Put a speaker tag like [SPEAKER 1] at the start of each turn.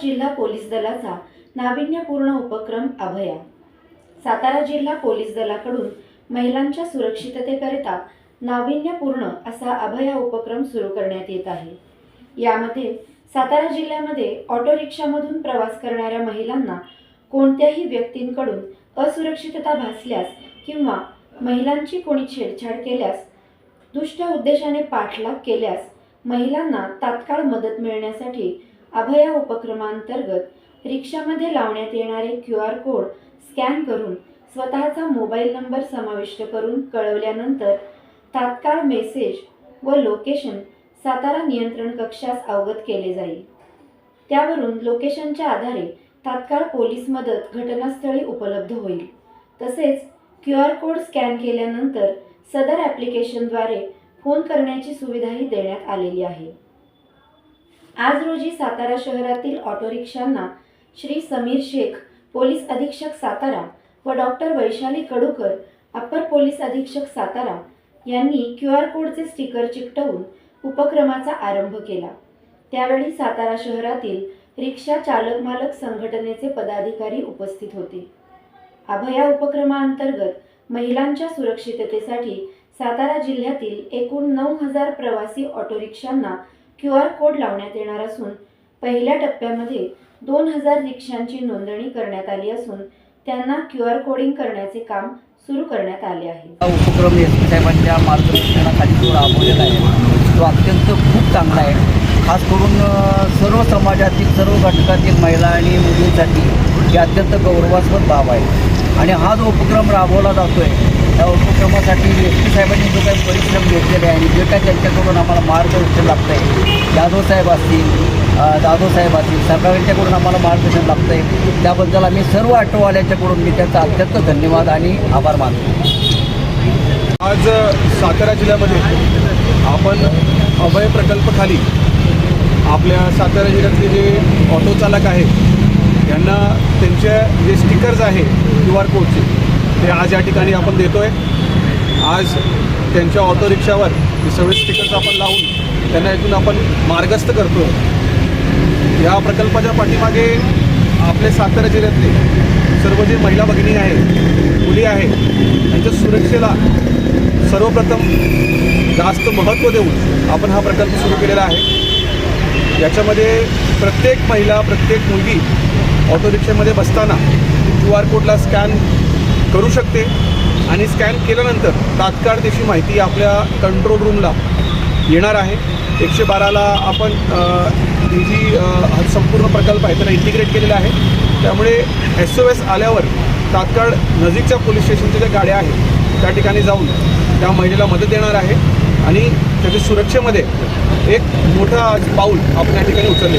[SPEAKER 1] जिल्हा पोलीस दलाचा नाविन्यपूर्ण उपक्रम अभया. सातारा जिल्हा पोलीस दलाकडून महिलांच्या सुरक्षिततेकरिता नाविन्यपूर्ण असा अभया उपक्रम सुरू करण्यात येत आहे. यामध्ये सातारा जिल्ह्यामध्ये ऑटो रिक्षामधून प्रवास करणाऱ्या महिलांना कोणत्याही व्यक्तींकडून असुरक्षितता भासल्यास किंवा महिलांची कोणी छेडछाड केल्यास दुष्ट उद्देशाने पाठलाग केल्यास महिलांना तात्काळ मदत मिळण्यासाठी अभया उपक्रमांतर्गत रिक्षामध्ये लावण्यात येणारे क्यू आर कोड स्कॅन करून स्वतःचा मोबाईल नंबर समाविष्ट करून कळवल्यानंतर तात्काळ मेसेज व लोकेशन सातारा नियंत्रण कक्षास अवगत केले जाईल. त्यावरून लोकेशनच्या आधारे तात्काळ पोलीस मदत घटनास्थळी उपलब्ध होईल. तसेच क्यू आर कोड स्कॅन केल्यानंतर सदर ॲप्लिकेशनद्वारे फोन करण्याची सुविधाही देण्यात आलेली आहे. आज रोजी सातारा शहरातील ऑटो रिक्षांना श्री समीर शेख पोलीस अधीक्षक सातारा व doctor Vaishali Kadukar upper police अधीक्षक सातारा यांनी क्यू आर कोडचे स्टिकर चिकटवून उपक्रमाचा आरंभ केला. त्यावेळी सातारा शहरातील रिक्षा चालक मालक संघटनेचे पदाधिकारी उपस्थित होते. अभया उपक्रमाअंतर्गत महिलांच्या सुरक्षिततेसाठी सातारा जिल्ह्यातील एकूण नऊ हजार प्रवासी ऑटो रिक्षांना क्यू आर कोड लावण्यात येणार असून पहिल्या टप्प्यामध्ये दोन हजार रिक्षांची नोंदणी करण्यात आली असून त्यांना क्यू आर कोडिंग करण्याचे काम सुरू करण्यात आले आहे.
[SPEAKER 2] हा उपक्रम एस पी साहेबांच्या मार्गदर्शनाखाली जो राबवलेला आहे तो अत्यंत खूप चांगला आहे. खास करून सर्व समाजातील सर्व घटकातील महिला आणि मुलींसाठी ही अत्यंत गौरवास्पद बाब आहे. आणि हा जो उपक्रम राबवला जातो आहे त्या उपक्रमासाठी एस पी साहेबांनी जो काही परिश्रम घेतलेले आहे आणि जे काय त्यांच्याकडून आम्हाला मार्गदर्शन लागतं आहे यादव साहेब असतील अ, जाधव साहेब असतील सरकारांच्याकडून आम्हाला मार्गदर्शन लागतं आहे त्याबद्दल आम्ही सर्व ऑटोवाल्यांच्याकडून मी त्यांचा अत्यंत धन्यवाद आणि आभार मानतो.
[SPEAKER 3] आज सातारा जिल्ह्यामध्ये आपण अभय प्रकल्पखाली आपल्या सातारा जिल्ह्यातले जे ऑटो चालक आहेत यांना त्यांच्या जे स्टिकर्स आहे क्यू आर कोडचे ते आज या ठिकाणी आपण देतो आहे आज त्यांच्या ऑटो रिक्षावर हे सगळे स्टिकर्स आपण लावून त्यांना इथून आपण मार्गस्थ करतो या प्रकल्पाच्या पाठीमागे आपले सातारा जिल्ह्यातले सर्व जे महिला भगिनी आहेत मुली आहेत त्यांच्या सुरक्षेला सर्वप्रथम जास्त महत्त्व देऊन आपण हा प्रकल्प सुरू केलेला आहे. याच्यामध्ये प्रत्येक महिला प्रत्येक मुलगी ऑटो रिक्षामध्ये बसताना क्यू आर कोडला स्कॅन करू शकते. आणि स्कॅन केल्यानंतर तात्काळ त्याची माहिती आपल्या कंट्रोल रूमला येणार आहे. एकशे बाराला आपण ही जी हा संपूर्ण प्रकल्प आहे त्याला इंटिग्रेट केलेला आहे. त्यामुळे एस ओ एस आल्यावर तात्काळ नजीकच्या पोलीस स्टेशनच्या ज्या गाड्या आहेत त्या ठिकाणी जाऊन त्या महिलेला मदत देणार आहे. आणि त्याच्या सुरक्षेमध्ये एक मोठा पाऊल आपण या ठिकाणी उचलले